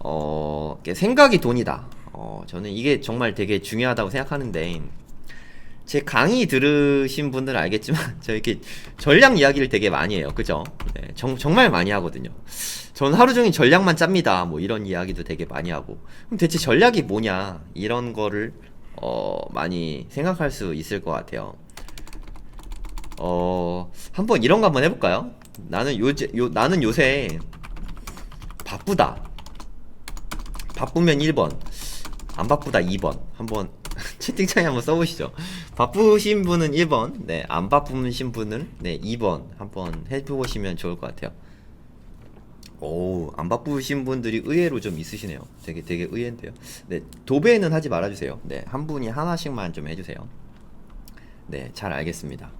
어, 생각이 돈이다. 어, 저는 이게 정말 되게 중요하다고 생각하는데, 제 강의 들으신 분들은 알겠지만, 저 이렇게 전략 이야기를 되게 많이 해요. 그죠? 네, 정, 정말 많이 하거든요. 저는 하루 종일 전략만 짭니다. 뭐 이런 이야기도 되게 많이 하고. 그럼 대체 전략이 뭐냐? 이런 거를, 어, 많이 생각할 수 있을 것 같아요. 어, 한번 이런 거 한번 해볼까요? 나는 요제, 요, 나는 요새 바쁘다. 바쁘면 1번, 안 바쁘다 2번. 한번 채팅창에 한번 써보시죠. 바쁘신 분은 1번, 네, 안 바쁘신 분은 네 2번 한번 해보시면 좋을 것 같아요. 오, 안 바쁘신 분들이 의외로 좀 있으시네요. 되게 되게 의외인데요. 네, 도배는 하지 말아주세요. 네, 한 분이 하나씩만 좀 해주세요. 네, 잘 알겠습니다.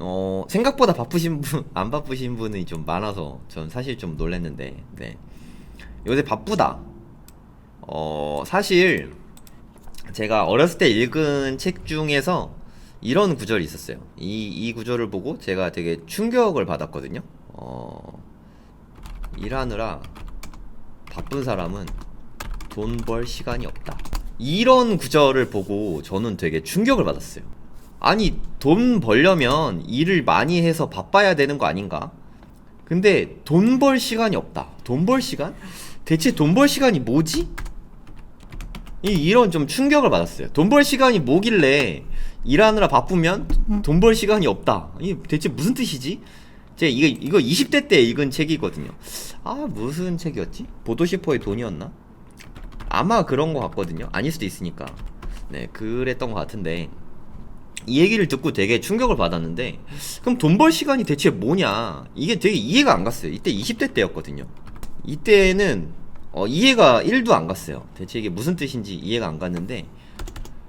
어, 생각보다 바쁘신 분, 안 바쁘신 분이 좀 많아서 전 사실 좀 놀랐는데, 네. 요새 바쁘다. 어, 사실 제가 어렸을 때 읽은 책 중에서 이런 구절이 있었어요. 이, 이 구절을 보고 제가 되게 충격을 받았거든요. 어, 일하느라 바쁜 사람은 돈 벌 시간이 없다. 이런 구절을 보고 저는 되게 충격을 받았어요. 아니, 돈 벌려면 일을 많이 해서 바빠야 되는 거 아닌가? 근데 돈 벌 시간이 없다. 돈 벌 시간? 대체 돈 벌 시간이 뭐지? 이 이런 좀 충격을 받았어요. 돈 벌 시간이 뭐길래 일하느라 바쁘면 돈 벌 시간이 없다. 이 대체 무슨 뜻이지? 제가 이거 이거 20대 때 읽은 책이거든요. 아 무슨 책이었지? 보도시퍼의 돈이었나? 아마 그런 거 같거든요. 아닐 수도 있으니까. 네, 그랬던 것 같은데 이 얘기를 듣고 되게 충격을 받았는데 그럼 돈 벌 시간이 대체 뭐냐? 이게 되게 이해가 안 갔어요. 이때 20대 때였거든요. 이때는 어, 이해가 1도 안 갔어요. 대체 이게 무슨 뜻인지 이해가 안 갔는데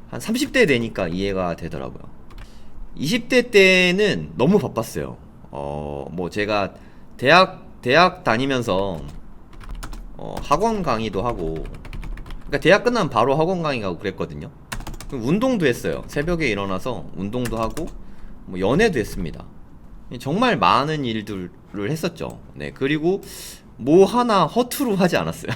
한 30대 되니까 이해가 되더라고요. 20대 때는 너무 바빴어요. 어, 뭐 제가 대학 대학 다니면서 어, 학원 강의도 하고 그러니까 대학 끝나면 바로 학원 강의 가고 그랬거든요. 운동도 했어요. 새벽에 일어나서 운동도 하고 뭐 연애도 했습니다. 정말 많은 일들을 했었죠. 네. 그리고 뭐 하나 허투루 하지 않았어요.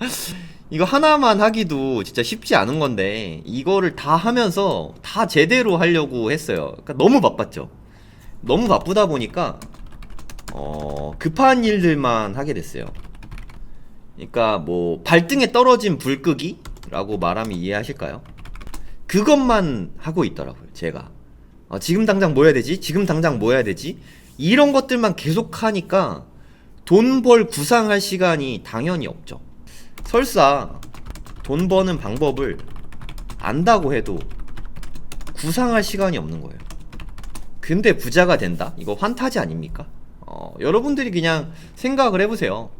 이거 하나만 하기도 진짜 쉽지 않은 건데 이거를 다 하면서 다 제대로 하려고 했어요. 그러니까 너무 바빴죠. 너무 바쁘다 보니까 어, 급한 일들만 하게 됐어요. 그러니까 뭐 발등에 떨어진 불 끄기라고 말하면 이해하실까요? 그것만 하고 있더라고요. 제가 어, 지금 당장 뭐 해야 되지? 지금 당장 뭐 해야 되지? 이런 것들만 계속 하니까 돈 벌 구상할 시간이 당연히 없죠. 설사 돈 버는 방법을 안다고 해도 구상할 시간이 없는 거예요. 근데 부자가 된다? 이거 환타지 아닙니까? 어, 여러분들이 그냥 생각을 해보세요.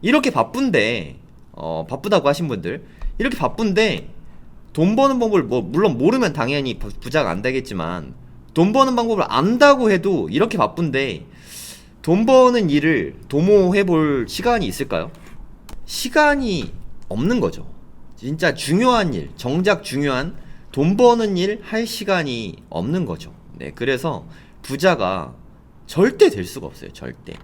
이렇게 바쁜데, 어, 바쁘다고 하신 분들, 이렇게 바쁜데, 돈 버는 방법을 뭐, 물론 모르면 당연히 부- 부자가 안 되겠지만, 돈 버는 방법을 안다고 해도 이렇게 바쁜데, 돈 버는 일을 도모해 볼 시간이 있을까요? 시간이 없는 거죠. 진짜 중요한 일, 정작 중요한 돈 버는 일 할 시간이 없는 거죠. 네, 그래서 부자가 절대 될 수가 없어요. 절대.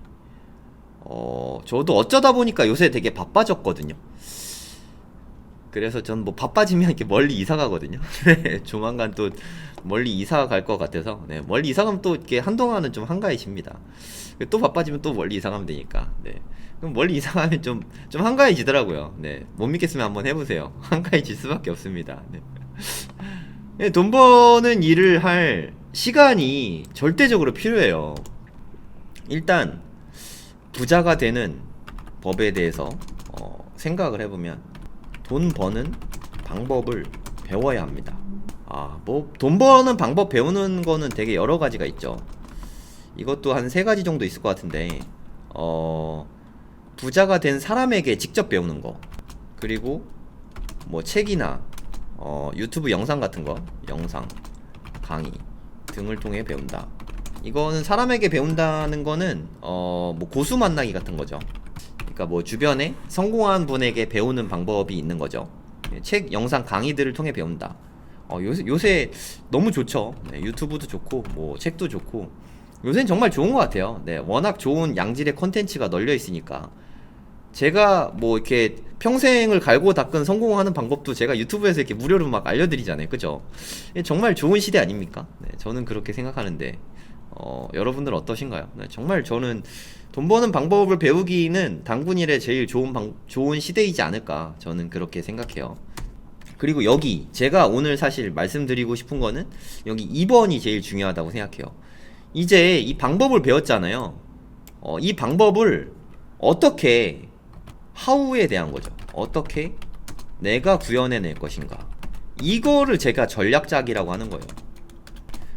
어, 저도 어쩌다 보니까 요새 되게 바빠졌거든요. 그래서 전 뭐 바빠지면 이렇게 멀리 이사 가거든요. 네, 조만간 또 멀리 이사 갈 것 같아서 네, 멀리 이사 가면 또 이렇게 한동안은 좀 한가해집니다. 또 바빠지면 또 멀리 이사 가면 되니까. 네. 그럼 멀리 이사 가면 좀 좀 한가해지더라고요. 네. 못 믿겠으면 한번 해 보세요. 한가해질 수밖에 없습니다. 네. 네, 돈 버는 일을 할 시간이 절대적으로 필요해요. 일단 부자가 되는 법에 대해서 어, 생각을 해보면 돈 버는 방법을 배워야 합니다. 아, 뭐 돈 버는 방법 배우는 거는 되게 여러 가지가 있죠. 이것도 한 세 가지 정도 있을 것 같은데, 어, 부자가 된 사람에게 직접 배우는 거, 그리고 뭐 책이나 어, 유튜브 영상 같은 거, 영상, 강의 등을 통해 배운다. 이거는 사람에게 배운다는 거는 어, 뭐 고수 만나기 같은 거죠. 그러니까 뭐 주변에 성공한 분에게 배우는 방법이 있는 거죠. 예, 책, 영상, 강의들을 통해 배운다. 어, 요새, 요새 너무 좋죠. 네, 유튜브도 좋고, 뭐, 책도 좋고. 요새는 정말 좋은 것 같아요. 네, 워낙 좋은 양질의 컨텐츠가 널려 있으니까. 제가 뭐 이렇게 평생을 갈고 닦은 성공하는 방법도 제가 유튜브에서 이렇게 무료로 막 알려드리잖아요. 그죠? 이게 정말 좋은 시대 아닙니까? 네, 저는 그렇게 생각하는데, 어, 여러분들 어떠신가요? 네, 정말 저는 돈 버는 방법을 배우기는 당군일에 제일 좋은 방, 좋은 시대이지 않을까. 저는 그렇게 생각해요. 그리고 여기 제가 오늘 사실 말씀드리고 싶은 거는 여기 2번이 제일 중요하다고 생각해요. 이제 이 방법을 배웠잖아요. 어, 이 방법을 어떻게 하우에 대한 거죠. 어떻게 내가 구현해낼 것인가. 이거를 제가 전략작이라고 하는 거예요.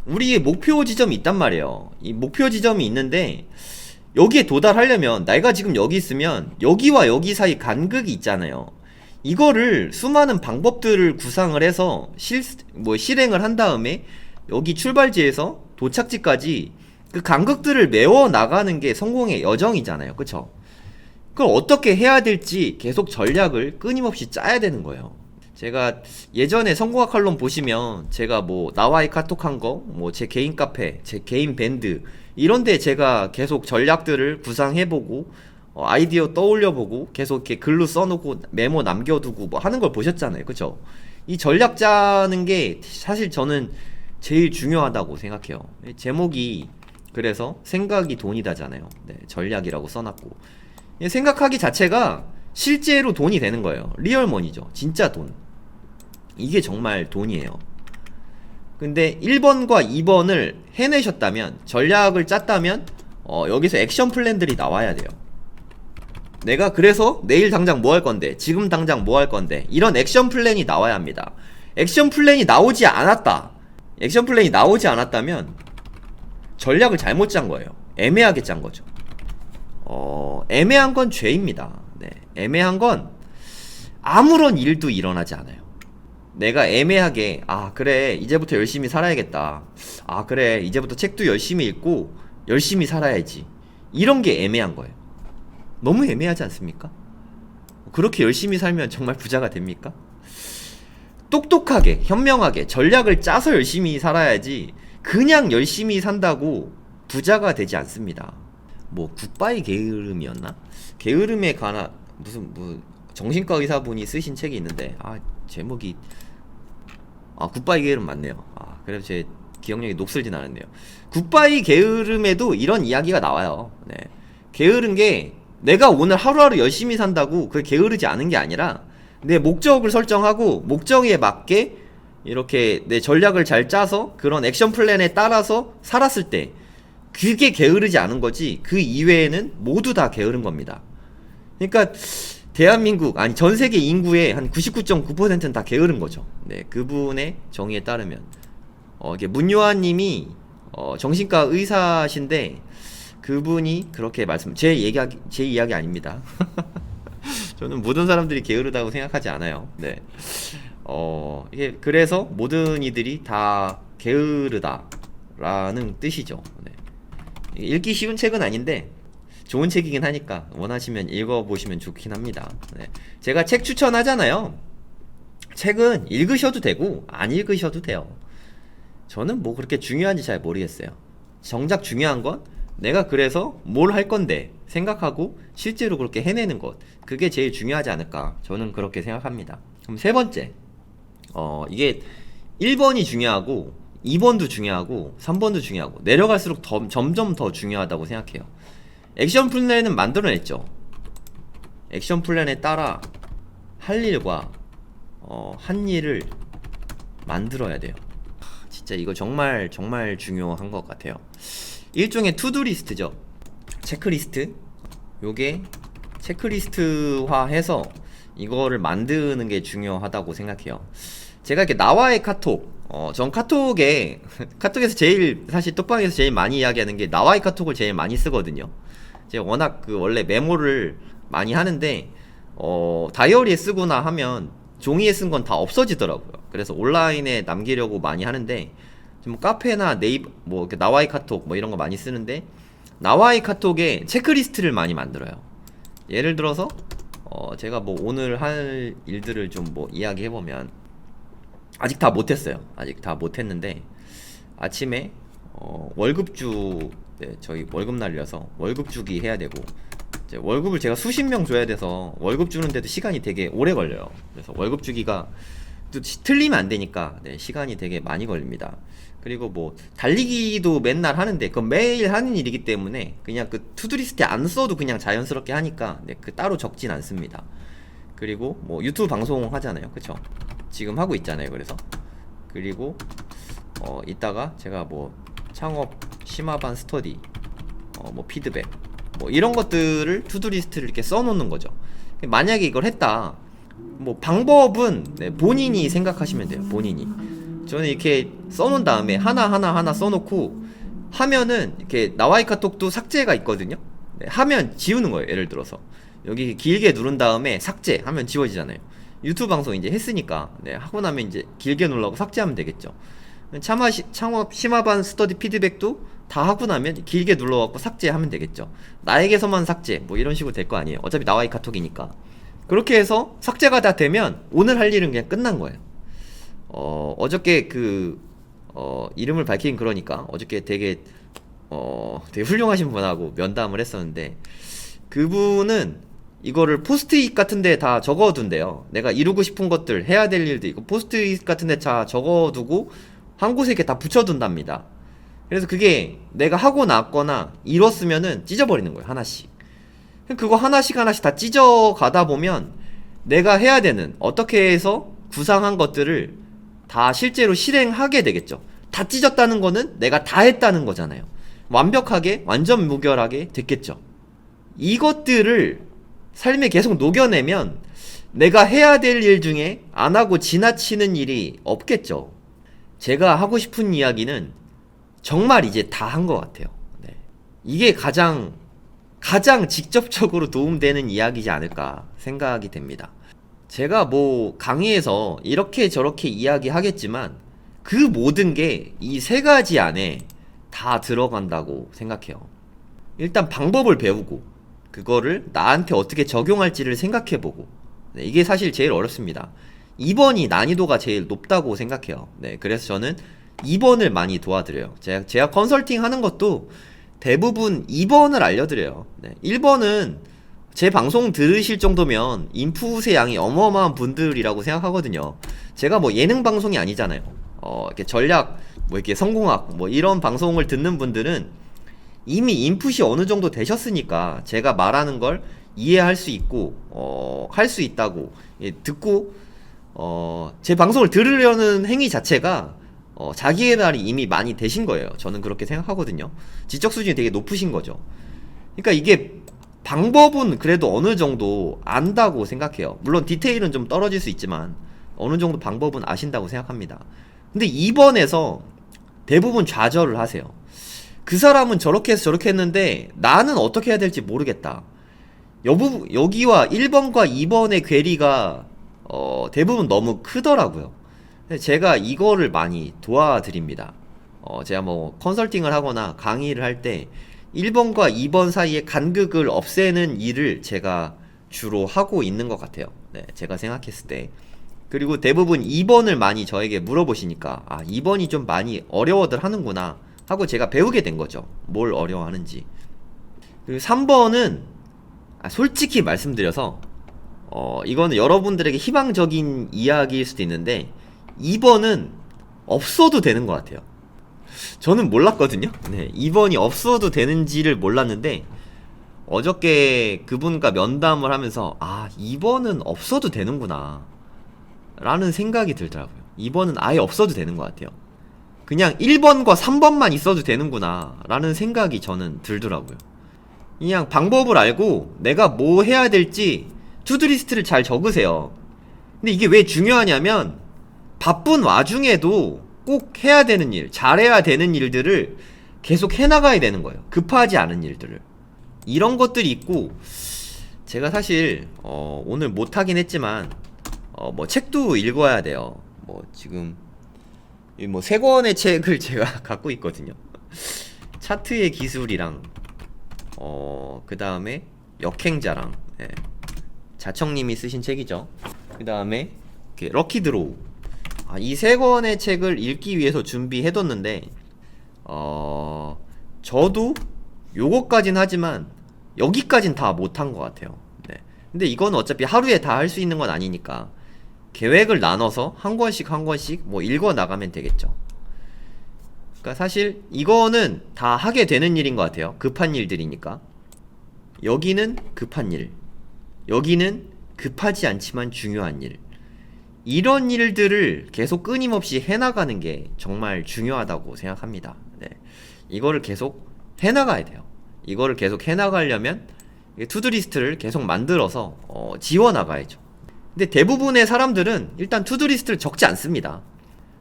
우리의 목표 지점이 있단 말이에요. 이 목표 지점이 있는데 여기에 도달하려면 내가 지금 여기 있으면 여기와 여기 사이 간극이 있잖아요. 이거를 수많은 방법들을 구상을 해서 실, 뭐 실행을 한 다음에 여기 출발지에서 도착지까지 그 간극들을 메워 나가는 게 성공의 여정이잖아요. 그쵸? 그걸 어떻게 해야 될지 계속 전략을 끊임없이 짜야 되는 거예요. 제가 예전에 성공학 칼럼 보시면 제가 뭐 나와의 카톡한 거, 뭐 제 개인 카페, 제 개인 밴드 이런데 제가 계속 전략들을 구상해보고 어, 아이디어 떠올려보고 계속 이렇게 글로 써놓고 메모 남겨두고 뭐 하는 걸 보셨잖아요, 그쵸? 이 전략 짜는 게 사실 저는 제일 중요하다고 생각해요. 이 제목이 그래서 생각이 돈이다잖아요. 네, 전략이라고 써놨고 이 생각하기 자체가 실제로 돈이 되는 거예요. 리얼 머니죠. 진짜 돈. 이게 정말 돈이에요. 근데 1번과 2번을 해내셨다면, 전략을 짰다면, 어, 여기서 액션 플랜들이 나와야 돼요. 내가 그래서 내일 당장 뭐 할 건데, 지금 당장 뭐 할 건데, 이런 액션 플랜이 나와야 합니다. 액션 플랜이 나오지 않았다. 액션 플랜이 나오지 않았다면, 전략을 잘못 짠 거예요. 애매하게 짠 거죠. 어, 애매한 건 죄입니다. 네. 애매한 건 아무런 일도 일어나지 않아요. 내가 애매하게, 아, 그래, 이제부터 열심히 살아야겠다. 아, 그래, 이제부터 책도 열심히 읽고, 열심히 살아야지. 이런 게 애매한 거예요. 너무 애매하지 않습니까? 그렇게 열심히 살면 정말 부자가 됩니까? 똑똑하게, 현명하게, 전략을 짜서 열심히 살아야지, 그냥 열심히 산다고 부자가 되지 않습니다. 뭐, 굿바이 게으름이었나? 게으름에 관한, 무슨, 뭐, 정신과 의사분이 쓰신 책이 있는데, 아, 제목이, 아, 굿바이 게으름 맞네요. 아, 그래도 제 기억력이 녹슬진 않았네요. 굿바이 게으름에도 이런 이야기가 나와요. 네. 게으른 게, 내가 오늘 하루하루 열심히 산다고 그게 게으르지 않은 게 아니라, 내 목적을 설정하고, 목적에 맞게, 이렇게 내 전략을 잘 짜서, 그런 액션 플랜에 따라서 살았을 때, 그게 게으르지 않은 거지, 그 이외에는 모두 다 게으른 겁니다. 그러니까, 대한민국 아니 전 세계 인구의 한 99.9%는 다 게으른 거죠. 네, 그분의 정의에 따르면 어 이게 문요한님이 어 정신과 의사신데 그분이 그렇게 말씀 제 얘기 제 이야기 아닙니다. 저는 모든 사람들이 게으르다고 생각하지 않아요. 네. 어 이게 그래서 모든 이들이 다 게으르다라는 뜻이죠. 네. 읽기 쉬운 책은 아닌데 좋은 책이긴 하니까 원하시면 읽어보시면 좋긴 합니다. 네. 제가 책 추천하잖아요. 책은 읽으셔도 되고 안 읽으셔도 돼요. 저는 뭐 그렇게 중요한지 잘 모르겠어요. 정작 중요한 건 내가 그래서 뭘 할 건데 생각하고 실제로 그렇게 해내는 것. 그게 제일 중요하지 않을까. 저는 그렇게 생각합니다. 그럼 세 번째. 어, 이게 1번이 중요하고 2번도 중요하고 3번도 중요하고 내려갈수록 더, 점점 더 중요하다고 생각해요. 액션 플랜은 만들어냈죠. 액션 플랜에 따라 할 일과 어, 한 일을 만들어야 돼요. 하, 진짜 이거 정말 정말 중요한 것 같아요. 일종의 투두 리스트죠. 체크리스트. 요게 체크리스트화해서 이거를 만드는 게 중요하다고 생각해요. 제가 이렇게 나와의 카톡, 어, 전 카톡에, 카톡에서 제일, 사실 톡방에서 제일 많이 이야기하는 게 나와의 카톡을 제일 많이 쓰거든요. 제가 워낙 그 원래 메모를 많이 하는데, 어, 다이어리에 쓰거나 하면 종이에 쓴 건 다 없어지더라고요. 그래서 온라인에 남기려고 많이 하는데, 지금 카페나 네이버, 뭐, 나와의 카톡 뭐 이런 거 많이 쓰는데, 나와의 카톡에 체크리스트를 많이 만들어요. 예를 들어서, 어, 제가 뭐 오늘 할 일들을 좀 뭐 이야기해 보면, 아직 다 못했어요. 아직 다 못했는데 아침에 어, 월급주 네, 저희 월급 날려서 월급 주기 해야 되고 이제 월급을 제가 수십 명 줘야 돼서 월급 주는데도 시간이 되게 오래 걸려요. 그래서 월급 주기가 또 시- 틀리면 안 되니까 네, 시간이 되게 많이 걸립니다. 그리고 뭐 달리기도 맨날 하는데 그건 매일 하는 일이기 때문에 그냥 그 투두리스트에 안 써도 그냥 자연스럽게 하니까 네, 그 따로 적진 않습니다. 그리고 뭐 유튜브 방송 하잖아요. 그쵸? 지금 하고 있잖아요. 그래서 그리고 어 이따가 제가 뭐 창업 심화반 스터디 어 뭐 피드백 뭐 이런 것들을 투두리스트를 이렇게 써놓는 거죠. 만약에 이걸 했다. 뭐 방법은 네, 본인이 생각하시면 돼요. 본인이. 저는 이렇게 써놓은 다음에 하나 하나 하나 써놓고 하면은 이렇게 나와이 카톡도 삭제가 있거든요. 네, 하면 지우는 거예요. 예를 들어서 여기 길게 누른 다음에 삭제 하면 지워지잖아요. 유튜브 방송 이제 했으니까 네, 하고 나면 이제 길게 누르고 삭제하면 되겠죠. 참아 시, 창업 심화반 스터디 피드백도 다 하고 나면 길게 눌러갖고 삭제하면 되겠죠. 나에게서만 삭제 뭐 이런 식으로 될 거 아니에요. 어차피 나와이 카톡이니까. 그렇게 해서 삭제가 다 되면 오늘 할 일은 그냥 끝난 거예요. 어, 어저께 그, 어, 이름을 밝히긴 그러니까 어저께 되게, 어, 되게 훌륭하신 분하고 면담을 했었는데 그분은 이거를 포스트잇 같은 데 다 적어둔대요. 내가 이루고 싶은 것들 해야 될 일도 있고 포스트잇 같은 데 다 적어두고 한 곳에 이렇게 다 붙여둔답니다. 그래서 그게 내가 하고 났거나 이뤘으면은 찢어버리는 거예요 하나씩. 그거 하나씩 하나씩 다 찢어 가다 보면 내가 해야 되는 어떻게 해서 구상한 것들을 다 실제로 실행하게 되겠죠. 다 찢었다는 거는 내가 다 했다는 거잖아요. 완벽하게 완전 무결하게 됐겠죠. 이것들을 삶에 계속 녹여내면 내가 해야 될 일 중에 안 하고 지나치는 일이 없겠죠. 제가 하고 싶은 이야기는 정말 이제 다 한 것 같아요. 네. 이게 가장 가장 직접적으로 도움되는 이야기지 않을까 생각이 됩니다. 제가 뭐 강의에서 이렇게 저렇게 이야기하겠지만 그 모든 게 이 세 가지 안에 다 들어간다고 생각해요. 일단 방법을 배우고 그거를 나한테 어떻게 적용할지를 생각해보고 네, 이게 사실 제일 어렵습니다. 2번이 난이도가 제일 높다고 생각해요. 네, 그래서 저는 2번을 많이 도와드려요. 제가, 제가 컨설팅 하는 것도 대부분 2번을 알려드려요. 네, 1번은 제 방송 들으실 정도면 인풋의 양이 어마어마한 분들이라고 생각하거든요. 제가 뭐 예능 방송이 아니잖아요. 어, 이렇게 전략, 뭐 이렇게 성공학, 뭐 이런 방송을 듣는 분들은 이미 인풋이 어느 정도 되셨으니까 제가 말하는 걸 이해할 수 있고, 어, 할 수 있다고, 예, 듣고, 어, 제 방송을 들으려는 행위 자체가 어, 자기 개발이 이미 많이 되신 거예요. 저는 그렇게 생각하거든요. 지적 수준이 되게 높으신 거죠. 그러니까 이게 방법은 그래도 어느 정도 안다고 생각해요. 물론 디테일은 좀 떨어질 수 있지만 어느 정도 방법은 아신다고 생각합니다. 근데 2번에서 대부분 좌절을 하세요. 그 사람은 저렇게 해서 저렇게 했는데 나는 어떻게 해야 될지 모르겠다. 여부, 여기와 1번과 2번의 괴리가 어, 대부분 너무 크더라고요. 제가 이거를 많이 도와드립니다. 어, 제가 뭐 컨설팅을 하거나 강의를 할 때 1번과 2번 사이에 간극을 없애는 일을 제가 주로 하고 있는 것 같아요. 네, 제가 생각했을 때. 그리고 대부분 2번을 많이 저에게 물어보시니까, 아, 2번이 좀 많이 어려워들 하는구나. 하고 제가 배우게 된 거죠. 뭘 어려워하는지. 그리고 3번은, 아, 솔직히 말씀드려서, 어, 이거는 여러분들에게 희망적인 이야기일 수도 있는데, 2번은 없어도 되는 것 같아요. 저는 몰랐거든요. 네, 2번이 없어도 되는지를 몰랐는데 어저께 그분과 면담을 하면서 아, 2번은 없어도 되는구나. 라는 생각이 들더라고요. 2번은 아예 없어도 되는 것 같아요. 그냥 1번과 3번만 있어도 되는구나. 라는 생각이 저는 들더라고요. 그냥 방법을 알고 내가 뭐 해야 될지 투두리스트를 잘 적으세요. 근데 이게 왜 중요하냐면 바쁜 와중에도 꼭 해야 되는 일, 잘해야 되는 일들을 계속 해나가야 되는 거예요. 급하지 않은 일들을. 이런 것들이 있고, 제가 사실, 어, 오늘 못하긴 했지만, 어, 뭐, 책도 읽어야 돼요. 뭐, 지금, 이 뭐, 세 권의 책을 제가 갖고 있거든요. 차트의 기술이랑, 어, 그 다음에, 역행자랑, 예. 자청님이 쓰신 책이죠. 그 다음에, 럭키 드로우. 아, 이세 권의 책을 읽기 위해서 준비해뒀는데, 어, 저도 요것까진 하지만, 여기까진 다 못한 것 같아요. 네. 근데 이건 어차피 하루에 다 할 수 있는 건 아니니까 계획을 나눠서 한 권씩 한 권씩 뭐 읽어 나가면 되겠죠. 그러니까 사실 이거는 다 하게 되는 일인 것 같아요. 급한 일들이니까. 여기는 급한 일. 여기는 급하지 않지만 중요한 일. 이런 일들을 계속 끊임없이 해나가는 게 정말 중요하다고 생각합니다. 네. 이거를 계속 해나가야 돼요. 이거를 계속 해나가려면 이 투두리스트를 계속 만들어서 어, 지워나가야죠. 근데 대부분의 사람들은 일단 투두리스트를 적지 않습니다.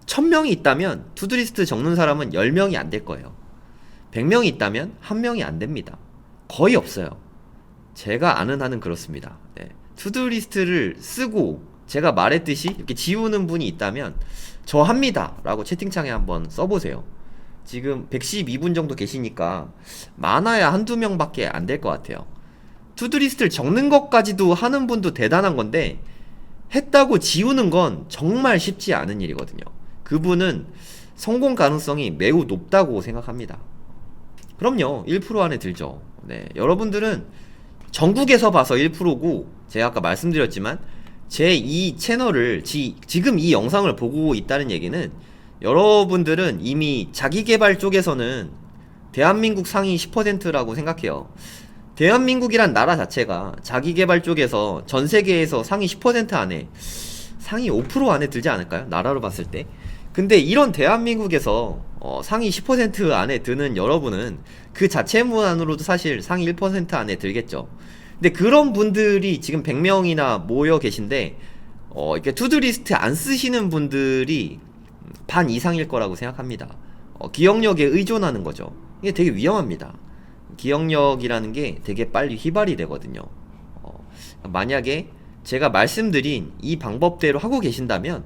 1000명이 있다면 투두리스트 적는 사람은 10명이 안 될 거예요. 100명이 있다면 1명이 안 됩니다. 거의 없어요. 제가 아는 한은 그렇습니다. 네. 투두 리스트를 쓰고 제가 말했듯이 이렇게 지우는 분이 있다면 저 합니다. 라고 채팅창에 한번 써보세요. 지금 112분 정도 계시니까 많아야 한두 명밖에 안 될 것 같아요. 투두리스트를 적는 것까지도 하는 분도 대단한 건데 했다고 지우는 건 정말 쉽지 않은 일이거든요. 그분은 성공 가능성이 매우 높다고 생각합니다. 그럼요. 1% 안에 들죠. 네. 여러분들은 전국에서 봐서 1%고 제가 아까 말씀드렸지만 제 이 채널을 지, 지금 이 영상을 보고 있다는 얘기는 여러분들은 이미 자기 개발 쪽에서는 대한민국 상위 10%라고 생각해요. 대한민국이란 나라 자체가 자기 개발 쪽에서 전 세계에서 상위 10% 안에 상위 5% 안에 들지 않을까요? 나라로 봤을 때. 근데 이런 대한민국에서 어, 상위 10% 안에 드는 여러분은 그 자체만으로도 사실 상위 1% 안에 들겠죠. 근데 그런 분들이 지금 100명이나 모여 계신데 어, 이렇게 투두리스트 안 쓰시는 분들이 반 이상일 거라고 생각합니다. 어, 기억력에 의존하는 거죠. 이게 되게 위험합니다. 기억력이라는 게 되게 빨리 휘발이 되거든요. 어, 만약에 제가 말씀드린 이 방법대로 하고 계신다면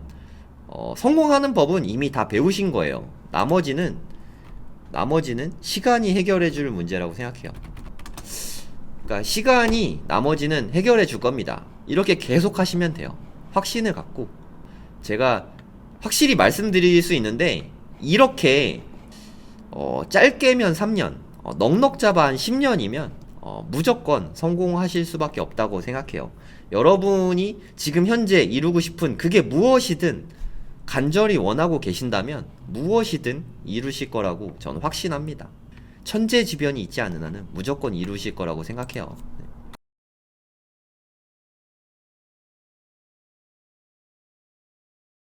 어, 성공하는 법은 이미 다 배우신 거예요. 나머지는 나머지는 시간이 해결해 줄 문제라고 생각해요. 그러니까 시간이 나머지는 해결해 줄 겁니다. 이렇게 계속 하시면 돼요. 확신을 갖고 제가 확실히 말씀드릴 수 있는데 이렇게 어, 짧게면 3년, 어, 넉넉 잡아 한 10년이면 어, 무조건 성공하실 수밖에 없다고 생각해요. 여러분이 지금 현재 이루고 싶은 그게 무엇이든 간절히 원하고 계신다면 무엇이든 이루실 거라고 저는 확신합니다. 천재지변이 있지 않은 한은 무조건 이루실 거라고 생각해요.